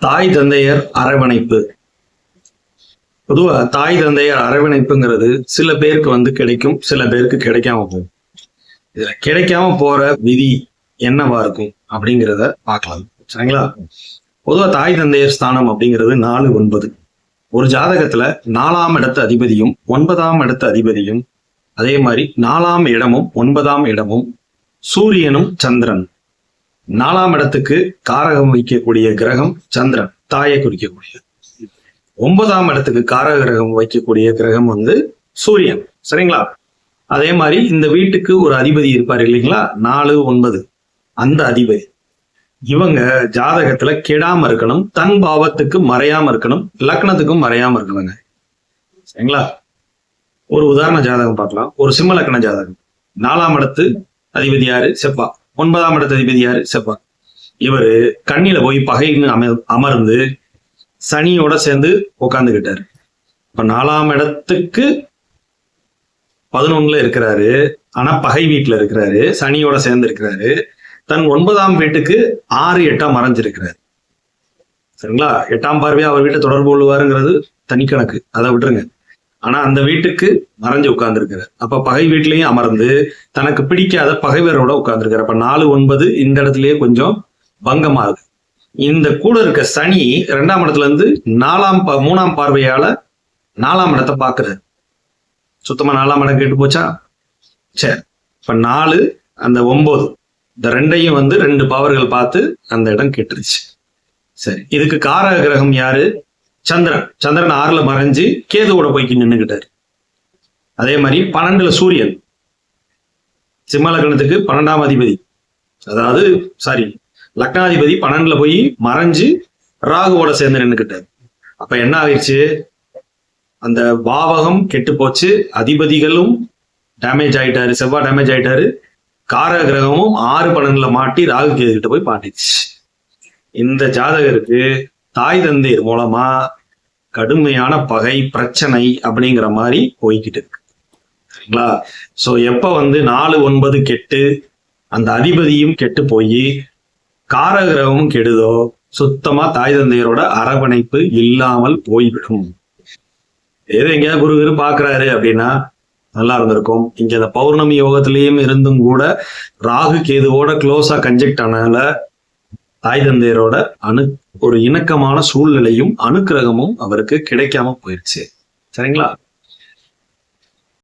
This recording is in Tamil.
தாய் தந்தையர் அரவணைப்பு. பொதுவா தாய் தந்தையர் அரவணைப்புங்கிறது சில பேருக்கு வந்து கிடைக்கும் சில பேருக்கு கிடைக்காம போகும். இதுல கிடைக்காம போற விதி என்னவா இருக்கும் அப்படிங்கிறத பார்க்கலாம். சரிங்களா? பொதுவா தாய் தந்தையர் ஸ்தானம் அப்படிங்கிறது நாலு ஒன்பது. ஒரு ஜாதகத்துல நாலாம் இடத்து அதிபதியும் ஒன்பதாம் இடத்து அதிபதியும் அதே மாதிரி நாலாம் இடமும் ஒன்பதாம் இடமும் சூரியனும் சந்திரன். நாலாம் இடத்துக்கு காரகம் வைக்கக்கூடிய கிரகம் சந்திரன் தாயை குறிக்கக்கூடிய ஒன்பதாம் இடத்துக்கு காரக கிரகம் வைக்கக்கூடிய கிரகம் வந்து சூரியன். சரிங்களா? அதே மாதிரி இந்த வீட்டுக்கு ஒரு அதிபதி இருப்பார் இல்லைங்களா? நாலு ஒன்பது. அந்த அதிபதி. இவங்க ஜாதகத்துல கெடாம இருக்கணும் தன் பாவத்துக்கு மறையாம இருக்கணும் லக்னத்துக்கும் மறையாம இருக்கணுங்க. சரிங்களா? ஒரு உதாரண ஜாதகம் பார்க்கலாம். ஒரு சிம்ம லக்ன ஜாதகம். நாலாம் இடத்து அதிபதி யாரு? செப்பா ஒன்பதாம் இடத்த அதிபதி யாரு? செவ்வாய். இவரு கண்ணில போய் பகைன்னு அம அமர்ந்து சனியோட சேர்ந்து உட்காந்துக்கிட்டாரு இப்ப நாலாம் இடத்துக்கு பதினொன்னுல இருக்கிறாரு. ஆனா பகை வீட்டுல இருக்கிறாரு. சனியோட சேர்ந்து இருக்கிறாரு. தன் ஒன்பதாம் வீட்டுக்கு ஆறு எட்டாம் மறைஞ்சிருக்கிறாரு. சரிங்களா? எட்டாம் பார்வையா அவர் வீட்டை தொடர்பு கொள்வாருங்கிறது தனிக்கணக்கு அதை விட்டுருங்க. ஆனா அந்த வீட்டுக்கு மறைஞ்சு உட்கார்ந்துருக்கிறார் அப்ப பகை வீட்லயும் அமர்ந்து தனக்கு பிடிக்காத பகைவரோட உட்கார்ந்துருக்காரு. அப்ப நாலு ஒன்பது இந்த இடத்துலயே கொஞ்சம் பங்கமாகுது இந்த கூட இருக்க சனி ரெண்டாம் இடத்துல இருந்து நாலாம் மூணாம் பார்வையால நாலாம் இடத்த பாக்குறாரு. சுத்தமா நாலாம் இடம் கேட்டு போச்சா? சரி இப்ப நாலு அந்த ஒன்பது இந்த ரெண்டையும் வந்து ரெண்டு பவர்கள் பார்த்து அந்த இடம் கெட்டுருச்சு. சரி. இதுக்கு காரக கிரகம் யாரு? சந்திரன். சந்திரன் ஆறுல மறைஞ்சு கேதுவோட போய்க்கு நின்னுக்கிட்டாரு. அதே மாதிரி பன்னெண்டுல சூரியன். சிம்ம லக்னத்துக்கு பன்னெண்டாம் அதிபதி. அதாவது சாரி லக்னாதிபதி பன்னெண்டுல போய் மறைஞ்சு ராகுவோட சேர்ந்து நின்றுக்கிட்டாரு அப்ப என்ன ஆயிடுச்சு? அந்த பாவகம் கெட்டு போச்சு. அதிபதிகளும் டேமேஜ் ஆயிட்டாரு. செவ்வாய் டேமேஜ் ஆயிட்டாரு. கார கிரகமும் ஆறு பன்னெண்டுல மாட்டி ராகு கேது கிட்ட போய் பாட்டிடுச்சு இந்த ஜாதகருக்கு தாய் தந்தையர் மூலமா கடுமையான பகை பிரச்சனை அப்படிங்கிற மாதிரி போய்கிட்டு இருக்கு. சரிங்களா? ஸோ எப்போ வந்து நாலு ஒன்பது கெட்டு அந்த அதிபதியும் கெட்டு போய் காரகிரகமும் கெடுதோ சுத்தமா தாய் தந்தையரோட அரவணைப்பு இல்லாமல் போய்விடும். ஏதோ எங்கேயாவது குரு குரு பாக்குறாரு அப்படின்னா நல்லா இருந்திருக்கும். இங்க அந்த பௌர்ணமி யோகத்திலயும் இருந்தும் கூட ராகு கேதுவோட க்ளோஸா கன்ஜெக்ட் ஆனால தாய் தந்தையரோட அணு ஒரு இணக்கமான சூழ்நிலையும் அனுக்கிரகமும் அவருக்கு கிடைக்காம போயிடுச்சு சரிங்களா?